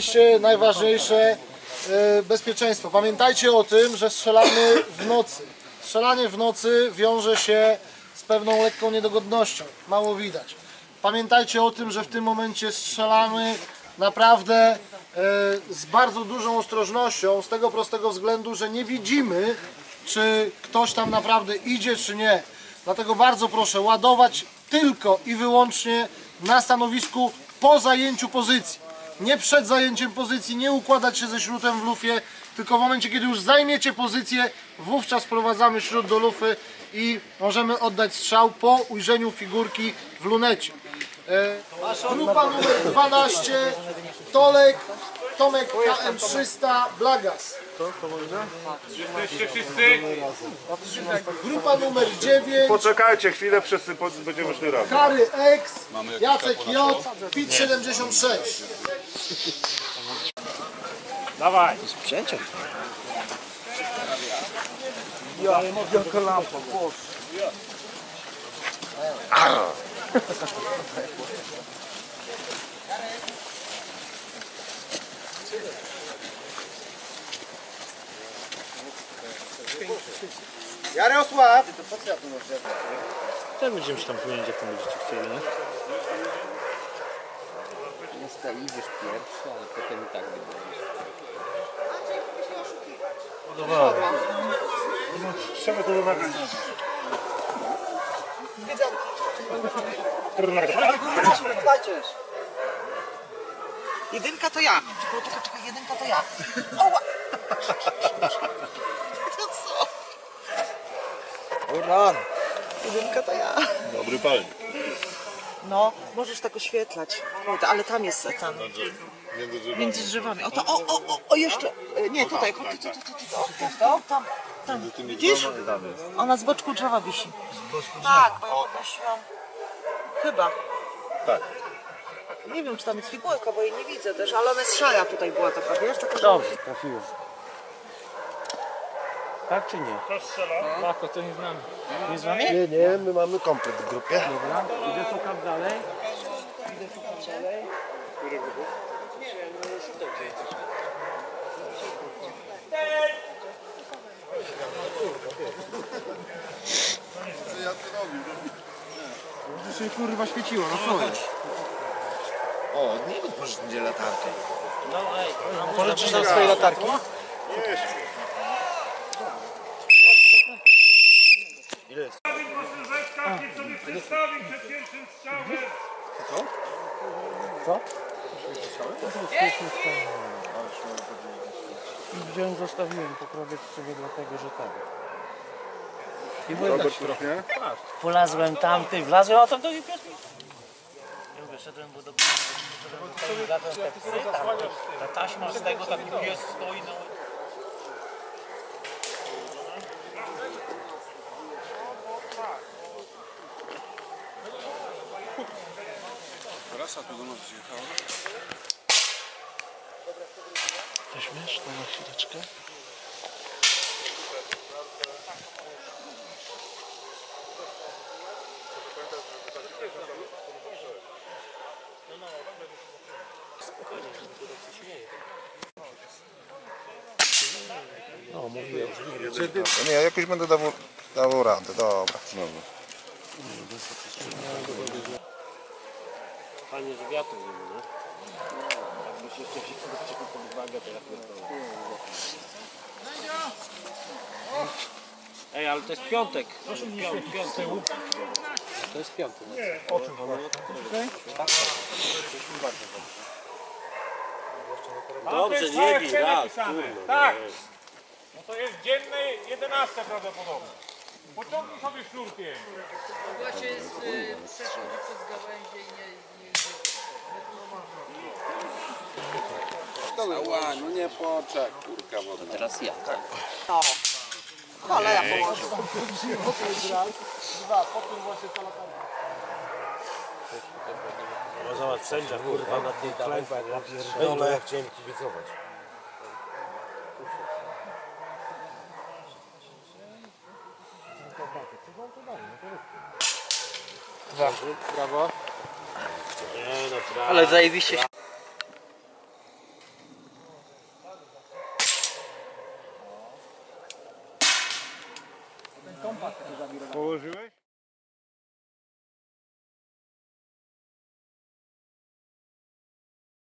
oczywiście najważniejsze e, bezpieczeństwo. Pamiętajcie o tym, że strzelamy w nocy. Strzelanie w nocy wiąże się z pewną lekką niedogodnością. Mało widać. Pamiętajcie o tym, że w tym momencie strzelamy naprawdę e, z bardzo dużą ostrożnością, z tego prostego względu, że nie widzimy, czy ktoś tam naprawdę idzie, czy nie. Dlatego bardzo proszę ładować tylko i wyłącznie na stanowisku po zajęciu pozycji. Nie przed zajęciem pozycji, nie układać się ze śrutem w lufie, tylko w momencie, kiedy już zajmiecie pozycję, wówczas wprowadzamy śrut do lufy i możemy oddać strzał po ujrzeniu figurki w lunecie. E, grupa numer 12, Tolek, Tomek KM300, Blagas. Jesteście wszyscy? Grupa numer 9, Poczekajcie chwilę, wszyscy będziemy szli razem. Kary X, Jacek J, PIT 76. Dawaj. Jarosław! Tak będziemy się tam płynięć, jak tam będziecie chcieli, nie? Stali idziesz pierwszy, ale potem i tak będziesz. Trzeba to wymagać. Jedynka to ja. Czekaj, czekaj, czekaj, jedynka to ja. Oła! To co? Uran. Jedynka to ja. Dobry palnik. No, możesz tak oświetlać. Kurde, ale tam jest tam. Między drzewami. O, to, o, o, o, o jeszcze. e, Nie, tutaj. Tu, tu, tu, tu, tu, o, tu, tam, tam, tam. Widzisz? Ona z boczku drzewa wisi. Tak, bo ja podnosiłam. Chyba. Tak. Nie wiem, czy tam jest figurka, bo jej nie widzę też, ale ona jest szara tutaj była taka, wiesz? Taka, że- Dobrze, trafiłem. Tak czy nie? Tak, o to nie znamy. Nie z wami? Nie, nie, my mamy komplet w grupie. Dobra, idę szukam dalej. To się kurwa świeciło, no co jest? O, nie wiem, może będzie latarkę. Pożyczysz nam swojej latarki? Taki sobie przedstawi przed pierwszym strzałem. I wziąłem, zostawiłem pokrowiec sobie dlatego, że tak. I tak trochę? Polazłem tamty, wlazłem, a tam to nie pies mi. Ja mówię, szedłem, bo do szedłem do psy, tam, ta taśma z tego, taki pies stoi na Weźmiesz to na chwileczkę? No, mówiłem, że nie No nie, ja jakoś będę dawał, dawał radę, dobra. Fajnie, że wiatru nie ma, nie? Jakbyś jeszcze wziął pod uwagę, to ja pierdolę. Ej, ale to jest piątek. Proszę mi piątek. piątek. To jest piątek. Nie, o czym Dobrze, nie bij, raz. Tak. No to jest dzienny 11 prawdopodobnie. Pociągnij sobie sznurkiem. Właśnie jest y, przechodzi przez gałęzie i nie, nie Ła, no nie poczek, kurka wodna. Teraz ja. No. Ale ja położę. Dwa, potem właśnie ta latarka. No zobacz, sędzia, kurwa, na tej klejpie. Ja pierdolę, chciałem kibicować. No, brawo. Ale zajebiście się